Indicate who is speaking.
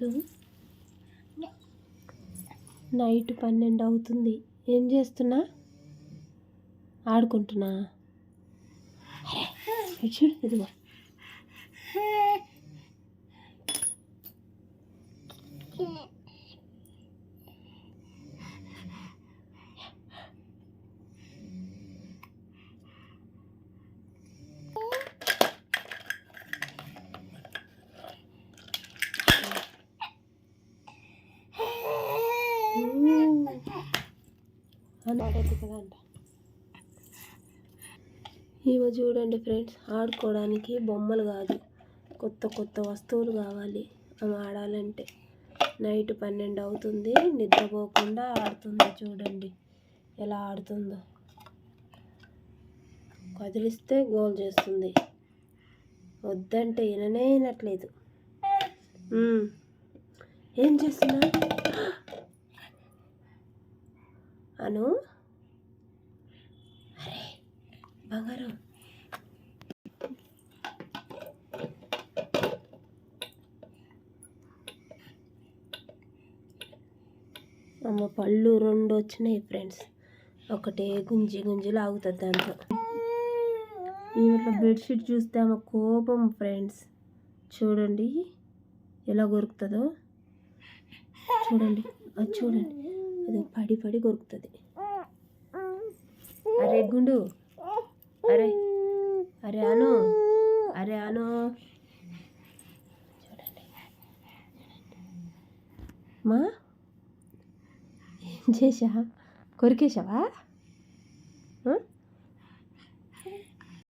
Speaker 1: Hello night పన్నెండు అవుతుంది. ఏం చేస్తున్నా? ఆడుకుంటున్నా. చూడు ఇదిగో. అన్నాడది కదంట ఈమె చూడండి ఫ్రెండ్స్ ఆడుకోవడానికి బొమ్మలు కాదు కొత్త కొత్త వస్తువులు కావాలి. అవి ఆడాలంటే నైట్ పన్నెండు అవుతుంది నిద్రపోకుండా ఆడుతుంది చూడండి ఎలా ఆడుతుందో. కదిలిస్తే గోల్ చేస్తుంది. వద్దంటే విననే వినట్లేదు. ఏం చేస్తున్నా? అను? అరే బంగారం. అమ్మ పళ్ళు రెండు వచ్చినాయి ఫ్రెండ్స్ ఒకటే గుంజి గుంజి లాగుతుంది దాంతో ఈమెట్లో బెడ్షీట్ చూస్తే ఆమె కోపం ఫ్రెండ్స్ చూడండి ఎలా కొరుకుతుందో చూడండి అది చూడండి. అది పడి పడి కొరుకుతుంది. అరే గుండు. అరే. అరే అను. అరే అను. చూడండి మా? ఏం చేసా కొరికేసావా